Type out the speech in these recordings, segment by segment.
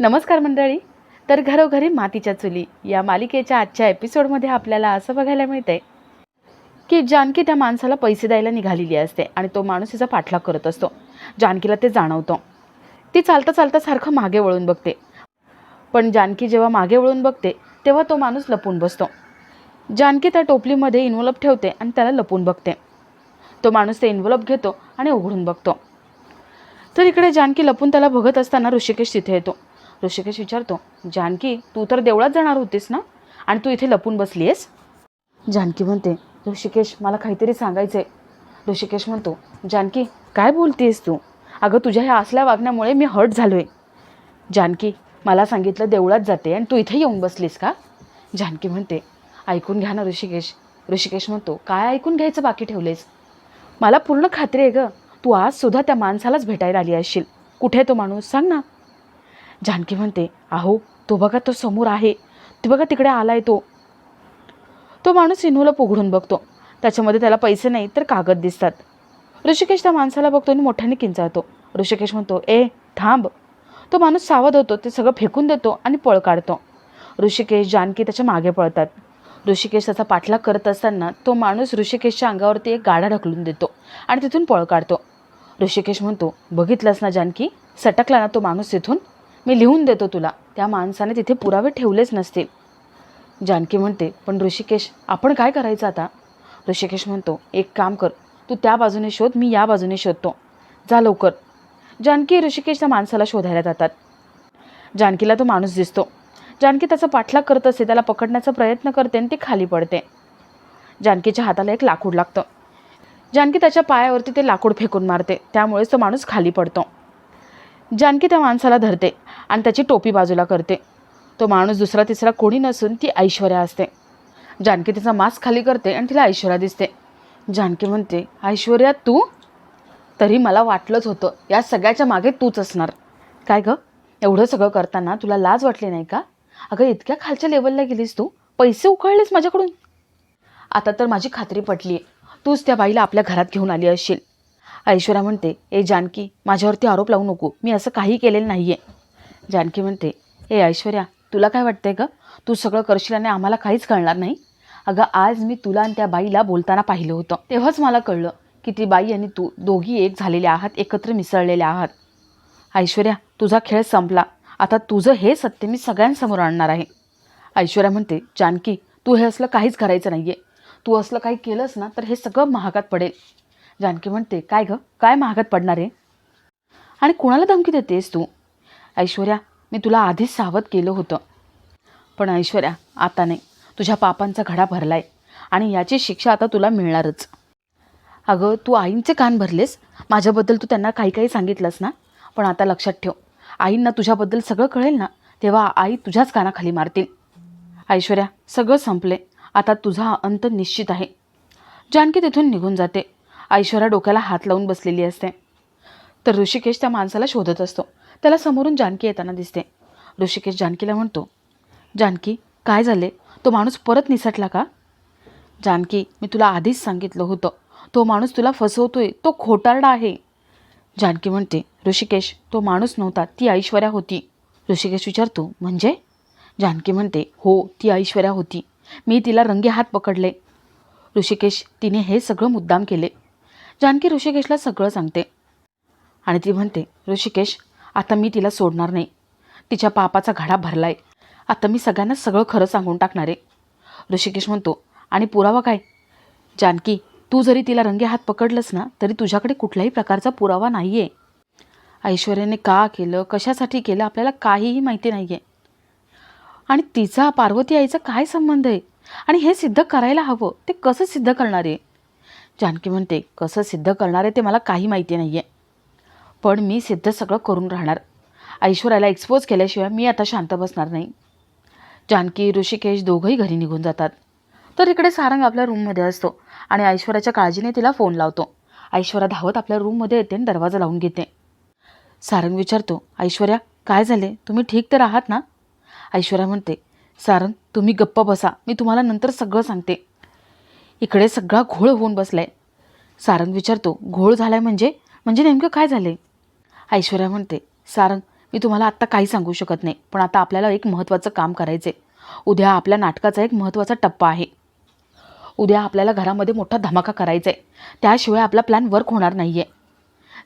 नमस्कार मंडळी. तर घरोघरी मातीच्या चुली या मालिकेच्या आजच्या एपिसोडमध्ये आपल्याला असं बघायला मिळतंय की जानकी त्या माणसाला पैसे द्यायला निघालेली असते आणि तो माणूस तिचा पाठलाग करत असतो. जानकीला ते जाणवतो. ती चालता चालता सारखं मागे वळून बघते. पण जानकी जेव्हा मागे वळून बघते तेव्हा तो माणूस लपून बसतो. जानकी त्या टोपलीमध्ये इन्व्हॉल्प ठेवते आणि त्याला लपून बघते. तो माणूस ते इन्व्हॉल्प घेतो आणि उघडून बघतो. तर इकडे जानकी लपून त्याला बघत असताना ऋषिकेश तिथे येतो. ऋषिकेश विचारतो जानकी तू तर देवळात जाणार होतीस ना? आणि तू इथे लपून बसली आहेस जानकी म्हणते ऋषिकेश मला काहीतरी सांगायचं आहे ऋषिकेश म्हणतो जानकी काय बोलतेस तू? अगं तुझ्या ह्या असल्या वागण्यामुळे मी हर्ट झालो आहे जानकी मला सांगितलं देवळात जाते आणि तू इथे येऊन बसलीस का? जानकी म्हणते ऐकून घ्या ना ऋषिकेश. ऋषिकेश म्हणतो काय ऐकून घ्यायचं बाकी ठेवलेस? मला पूर्ण खात्री आहे गं. तू आजसुद्धा त्या माणसालाच भेटायला आली असशील. कुठे आहे तो माणूस? सांग ना. जानकी म्हणते अहो तो बघा तो समोर आहे. ती बघा तिकडे आलाय तो. तो माणूस सिन्हूला उघडून बघतो. त्याच्यामध्ये त्याला पैसे नाही तर कागद दिसतात. ऋषिकेश त्या माणसाला बघतो आणि मोठ्याने किंचाळतो. ऋषिकेश म्हणतो ए थांब. तो माणूस सावध होतो ते सगळं फेकून देतो आणि पळ काढतो. ऋषिकेश जानकी त्याच्यामागे पळतात. ऋषिकेश त्याचा पाठलाग करत असताना तो माणूस ऋषिकेशच्या अंगावरती एक गाडा ढकलून देतो आणि तिथून पळ काढतो. ऋषिकेश म्हणतो बघितलंस ना जानकी? सटकला ना तो माणूस तिथून मी लिहून देतो तुला. त्या माणसाने तिथे पुरावे ठेवलेच नसतील. जानकी म्हणते पण ऋषिकेश आपण काय करायचं आता? ऋषिकेश म्हणतो एक काम कर तू त्या बाजूने शोध मी या बाजूने शोधतो. जा लवकर. जानकी ऋषिकेशच्या माणसाला शोधायला जातात. जानकीला तो माणूस दिसतो. जानकी त्याचा पाठलाग करत असते त्याला पकडण्याचा प्रयत्न करते आणि ती खाली पडते. जानकीच्या हाताला एक लाकूड लागतं. जानकी त्याच्या पायावरती ते लाकूड फेकून मारते त्यामुळेच तो माणूस खाली पडतो. जानकी त्या माणसाला धरते आणि त्याची टोपी बाजूला करते. तो माणूस दुसरा तिसरा कोणी नसून ती ऐश्वर्या असते. जानकी तिचा मास्क खाली करते आणि तिला ऐश्वर्या दिसते. जानकी म्हणते ऐश्वर्या तू? तरी मला वाटलंच होतं या सगळ्याच्या मागे तूच असणार. काय गं? एवढं सगळं करताना तुला लाज वाटली नाही का? अगं इतक्या खालच्या लेवलला गेलीस तू. पैसे उकळलेस माझ्याकडून. आता तर माझी खात्री पटली आहे तूच त्या बाईला आपल्या घरात घेऊन आली असशील. ऐश्वर्या म्हणते ए जानकी माझ्यावरती आरोप लावू नको. मी असं काही केलेलं नाही आहे जानकी म्हणते ए ऐश्वर्या तुला काय वाटतंय का तू सगळं करशील आणि आम्हाला काहीच कळणार नाही? अगं आज मी तुला आणि त्या बाईला बोलताना पाहिलं होतं. तेव्हाच मला कळलं की ती बाई आणि तू दोघी एक झालेले आहात एकत्र मिसळलेले आहात. ऐश्वर्या तुझा खेळ संपला. आता तुझं हे सत्य मी सगळ्यांसमोर आणणार आहे. ऐश्वर्या म्हणते जानकी तू हे असलं काहीच करायचं नाही आहे तू असलं काही केलंस ना तर हे सगळं महागात पडेल. जानकी म्हणते काय गं? काय महागात पडणार आहे आणि कुणाला धमकी देतेस तू? ऐश्वर्या मी तुला आधीच सावध केलं होतं. पण ऐश्वर्या आता नाही. तुझ्या पापांचा घडा भरलाय आणि याची शिक्षा आता तुला मिळणारच. अगं तू आईंचे कान भरलेस? माझ्याबद्दल तू त्यांना काही काही सांगितलंस ना? पण आता लक्षात ठेव. आईंना तुझ्याबद्दल सगळं कळेल ना तेव्हा आई तुझ्याच कानाखाली मारतील. ऐश्वर्या सगळं संपले. आता तुझा अंत निश्चित आहे. जानकी तिथून निघून जाते. ऐश्वर्या डोक्याला हात लावून बसलेली असते. तर ऋषिकेश त्या माणसाला शोधत असतो. त्याला समोरून जानकी येताना दिसते. ऋषिकेश जानकीला म्हणतो जानकी काय झाले? तो माणूस परत निसटला का? जानकी मी तुला आधीच सांगितलं होतं. तो माणूस तुला फसवतोय. तो खोटारडा आहे. जानकी म्हणते ऋषिकेश तो माणूस नव्हता. ती ऐश्वर्या होती. ऋषिकेश विचारतो म्हणजे? जानकी म्हणते हो ती ऐश्वर्या होती. मी तिला रंगे हात पकडले. ऋषिकेश तिने हे सगळं मुद्दाम केले. जानकी ऋषिकेशला सगळं सांगते. आणि ती म्हणते ऋषिकेश आता मी तिला सोडणार नाही. तिच्या पापाचा घडा भरलाय. आता मी सगळ्यांना सगळं खरं सांगून टाकणार आहे. ऋषिकेश म्हणतो आणि पुरावा काय? जानकी तू जरी तिला रंगे हात पकडलंस ना तरी तुझ्याकडे कुठल्याही प्रकारचा पुरावा नाही आहे ऐश्वर्याने का केलं कशासाठी केलं आपल्याला काहीही माहिती नाही आहे आणि तिचा पार्वती आईचा काय संबंध आहे? आणि हे सिद्ध करायला हवं ते कसं सिद्ध करणार आहे? जानकी म्हणते कसं सिद्ध करणार आहे ते मला काही माहिती नाही आहे पण मी सिद्ध सगळं करून राहणार. ऐश्वर्याला एक्सपोज केल्याशिवाय मी आता शांत बसणार नाही. जानकी ऋषिकेश दोघंही घरी निघून जातात. तर इकडे सारंग आपल्या रूममध्ये असतो आणि ऐश्वर्याच्या काळजीने तिला फोन लावतो. ऐश्वर्या धावत आपल्या रूममध्ये येते आणि दरवाजा लावून घेते. सारंग विचारतो ऐश्वर्या काय झाले तुम्ही ठीक तर आहात ना? ऐश्वर्या म्हणते सारंग तुम्ही गप्प बसा. मी तुम्हाला नंतर सगळं सांगते. इकडे सगळा घोळ होऊन बसलाय. सारंग विचारतो घोळ झालाय म्हणजे? म्हणजे नेमकं काय झाले ऐश्वर्या म्हणते सारंग मी तुम्हाला आत्ता काही सांगू शकत नाही पण आता आपल्याला एक महत्त्वाचं काम करायचं आहे उद्या आपल्या नाटकाचा एक महत्त्वाचा टप्पा आहे. उद्या आपल्याला घरामध्ये मोठा धमाका करायचा आहे त्याशिवाय आपला प्लॅन वर्क होणार नाही आहे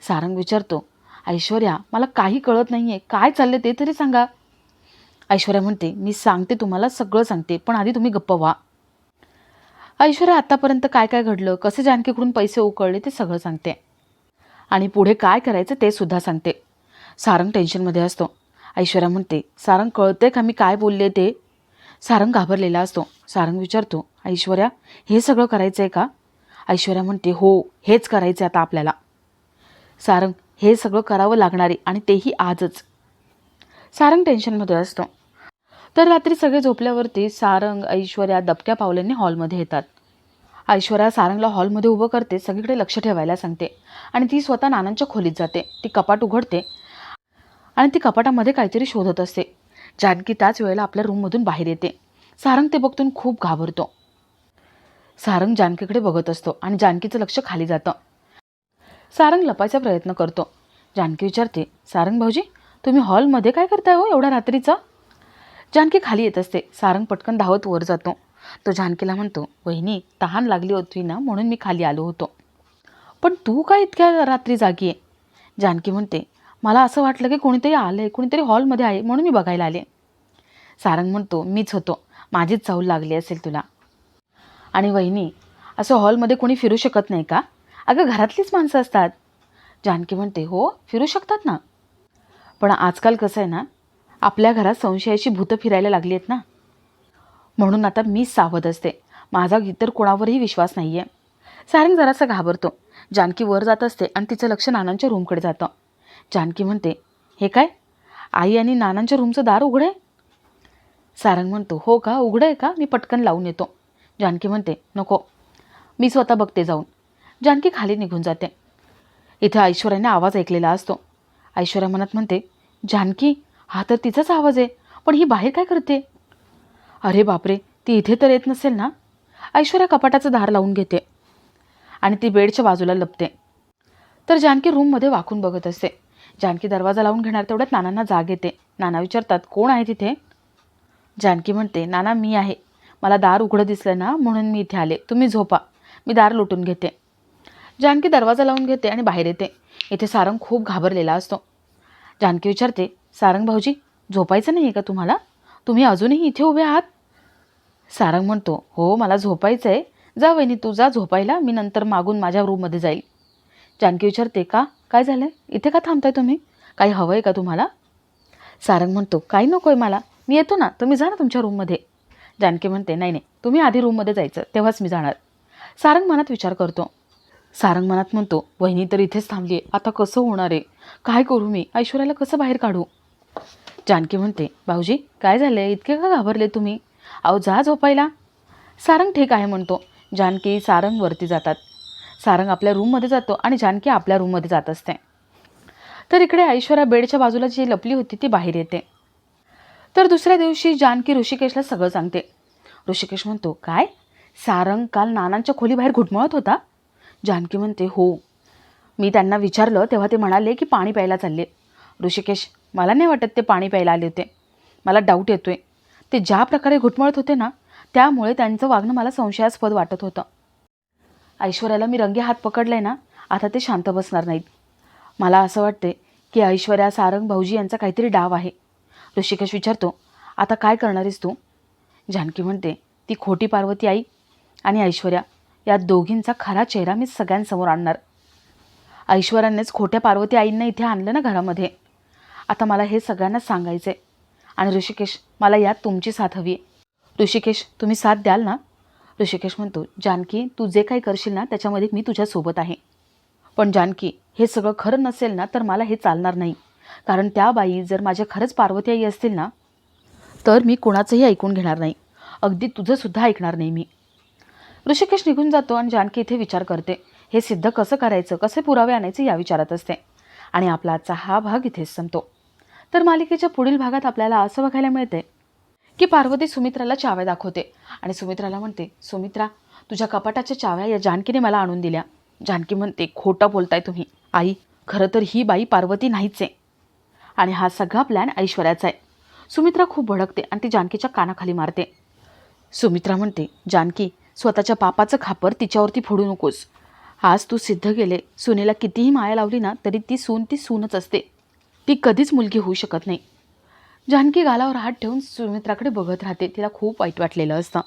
सारंग विचारतो ऐश्वर्या मला काही कळत नाही आहे काय चाललं ते तरी सांगा. ऐश्वर्या म्हणते मी सांगते तुम्हाला सगळं सांगते पण आधी तुम्ही गप्प व्हा. ऐश्वर्या आत्तापर्यंत काय काय घडलं? कसे जानकीकडून पैसे उकळले? ते सगळं सांगते. आणि पुढे काय करायचं ते सुद्धा सांगते. सारंग टेन्शनमध्ये असतो. ऐश्वर्या म्हणते सारंग कळते का मी काय बोलले ते? सारंग घाबरलेला असतो. सारंग विचारतो ऐश्वर्या हे सगळं करायचं आहे का? ऐश्वर्या म्हणते हो हेच करायचं आहे आता आपल्याला. सारंग हे सगळं करावं लागणार आहे आणि तेही आजच. सारंग टेन्शनमध्ये असतो. तर रात्री सगळे झोपल्यावरती सारंग ऐश्वर्या दबक्या पावलांनी हॉलमध्ये येतात. ऐश्वर्या सारंगला हॉलमध्ये उभं करते सगळीकडे लक्ष ठेवायला सांगते. आणि ती स्वतः नानांच्या खोलीत जाते. ती कपाट उघडते आणि ती कपाटामध्ये काहीतरी शोधत असते. जानकी त्याच वेळेला आपल्या रूममधून बाहेर येते. सारंग ते बघतून खूप घाबरतो. सारंग जानकीकडे बघत असतो आणि जानकीचं लक्ष खाली जातं. सारंग लपायचा प्रयत्न करतो. जानकी विचारते सारंग भाऊजी तुम्ही हॉलमध्ये काय करताय हो एवढ्या रात्रीचा? जानकी खाली येत असते. सारंग पटकन धावत वर जातो. तो जानकीला म्हणतो वहिनी तहान लागली होती ना म्हणून मी खाली आलो होतो. पण तू काय इतक्या रात्री जागी आहे? जानकी म्हणते मला असं वाटलं की कोणीतरी आलं आहे कोणीतरी हॉलमध्ये आहे म्हणून मी बघायला आले. सारंग म्हणतो मीच होतो. माझीच चाहूल लागली असेल तुला. आणि वहिनी असं हॉलमध्ये कोणी फिरू शकत नाही का? अगं घरातलीच माणसं असतात. जानकी म्हणते हो फिरू शकतात ना. पण आजकाल कसं आहे ना आपल्या घरात संशयाची भूतं फिरायला लागली आहेत ना? म्हणून आता मी सावध असते. माझा इतर कोणावरही विश्वास नाही आहे सारंग जरासा घाबरतो. जानकी वर जात असते आणि तिचं लक्ष नानांच्या रूमकडे जातं. जानकी म्हणते हे काय? आई आणि नानांच्या रूमचं दार उघडं आहे? सारंग म्हणतो हो का? उघडं आहे का? मी पटकन लावून येतो. जानकी म्हणते नको. मी स्वतः बघते जाऊन. जानकी खाली निघून जाते. इथे ऐश्वर्याने आवाज ऐकलेला असतो. ऐश्वर्या मनात म्हणते जानकी हा तर तिचाच आवाज आहे. पण ही बाहेर काय करते? अरे बापरे ती इथे तर येत नसेल ना? ऐश्वर्या कपाटाचं दार लावून घेते आणि ती बेडच्या बाजूला लपते. तर जानकी रूममध्ये वाकून बघत असते. जानकी दरवाजा लावून घेणार तेवढ्यात नानांना जाग येते. नाना विचारतात कोण आहे तिथे? जानकी म्हणते नाना मी आहे. मला दार उघडं दिसलं ना म्हणून मी इथे आले. तुम्ही झोपा. मी दार लुटून घेते. जानकी दरवाजा लावून घेते आणि बाहेर येते. इथे सारंग खूप घाबरलेला असतो. जानकी विचारते सारंग भाऊजी झोपायचं नाही आहे का तुम्हाला? तुम्ही अजूनही इथे उभे आहात? सारंग म्हणतो हो मला झोपायचं आहे जा वहिनी तू जा झोपायला. मी नंतर मागून माझ्या रूममध्ये जाईल. जानकी विचारते का? काय झालं आहे इथे का थांबताय तुम्ही? काही हवं आहे का तुम्हाला? सारंग म्हणतो काही नको आहे मला. मी येतो ना. तुम्ही जा ना तुमच्या रूममध्ये जानकी म्हणते नाही नाही. तुम्ही आधी रूममध्ये जायचं. तेव्हाच मी जाणार. सारंग मनात विचार करतो. सारंग मनात म्हणतो वहिनी तर इथेच थांबली आहे आता कसं होणार आहे? काय करू मी? ऐश्वर्याला कसं बाहेर काढू? जानकी म्हणते भाऊजी काय झालं आहे इतके का घाबरले तुम्ही? अहो जा झोपायला. सारंग ठीक आहे म्हणतो. जानकी सारंग वरती जातात. सारंग आपल्या रूममध्ये जातो आणि जानकी आपल्या रूममध्ये जात असते. तर इकडे ऐश्वर्या बेडच्या बाजूला जी लपली होती ती बाहेर येते. तर दुसऱ्या दिवशी जानकी ऋषिकेशला सगळं सांगते. ऋषिकेश म्हणतो काय? सारंग काल नानांच्या खोलीबाहेर घुटमळत होता? जानकी म्हणते हो. मी त्यांना विचारलं तेव्हा ते म्हणाले की पाणी प्यायला चालले. ऋषिकेश मला नाही वाटत ते पाणी प्यायला आले होते. मला डाऊट येतोय. ते ज्या प्रकारे घुटमळत होते ना त्यामुळे त्यांचं वागणं मला संशयास्पद वाटत होतं. ऐश्वर्याला मी रंगे हात पकडले ना आता ते शांत बसणार नाहीत. मला असं वाटते की ऐश्वर्या सारंग भाऊजी यांचा काहीतरी डाव आहे. ऋषिकेश विचारतो आता काय करणारीस तू? जानकी म्हणते ती खोटी पार्वती आई आणि ऐश्वर्या या दोघींचा खरा चेहरा मी सगळ्यांसमोर आणणार. ऐश्वर्यानेच खोट्या पार्वती आईंना इथे आणलं ना घरामध्ये. आता मला हे सगळ्यांना सांगायचं आहे आणि ऋषिकेश मला यात तुमची साथ हवी आहे. ऋषिकेश तुम्ही साथ द्याल ना? ऋषिकेश म्हणतो जानकी तू जे काही करशील ना त्याच्यामध्ये मी तुझ्यासोबत आहे. पण जानकी हे सगळं खरं नसेल ना तर मला हे चालणार नाही. कारण त्या बाई जर माझ्या खरंच पार्वती आई असतील ना तर मी कोणाचंही ऐकून घेणार नाही. अगदी तुझंसुद्धा ऐकणार नाही मी. ऋषिकेश निघून जातो आणि जानकी इथे विचार करते. हे सिद्ध कसं करायचं कसे पुरावे आणायचे या विचारात असते. आणि आपला आजचा हा भाग इथेच संपतो. तर मालिकेच्या पुढील भागात आपल्याला असं बघायला मिळते की पार्वती सुमित्राला चाव्या दाखवते. आणि सुमित्राला म्हणते सुमित्रा तुझ्या कपाटाच्या चाव्या या जानकीने मला आणून दिल्या. जानकी म्हणते खोटं बोलताय तुम्ही. आई खरं तर ही बाई पार्वती नाहीच आहे. आणि हा सगळा प्लॅन ऐश्वर्याचा आहे. सुमित्रा खूप भडकते आणि ती जानकीच्या कानाखाली मारते. सुमित्रा म्हणते जानकी स्वतःच्या पापाचं खापर तिच्यावरती फोडू नकोस. आज तू सिद्ध केले सुनेला कितीही माया लावली ना तरी ती सून ती सूनच असते. ती कधीच मुलगी होऊ शकत नाही. जानकी गालावर हात ठेवून सुमित्राकडे बघत राहते. तिला खूप वाईट वाटलेलं असतं.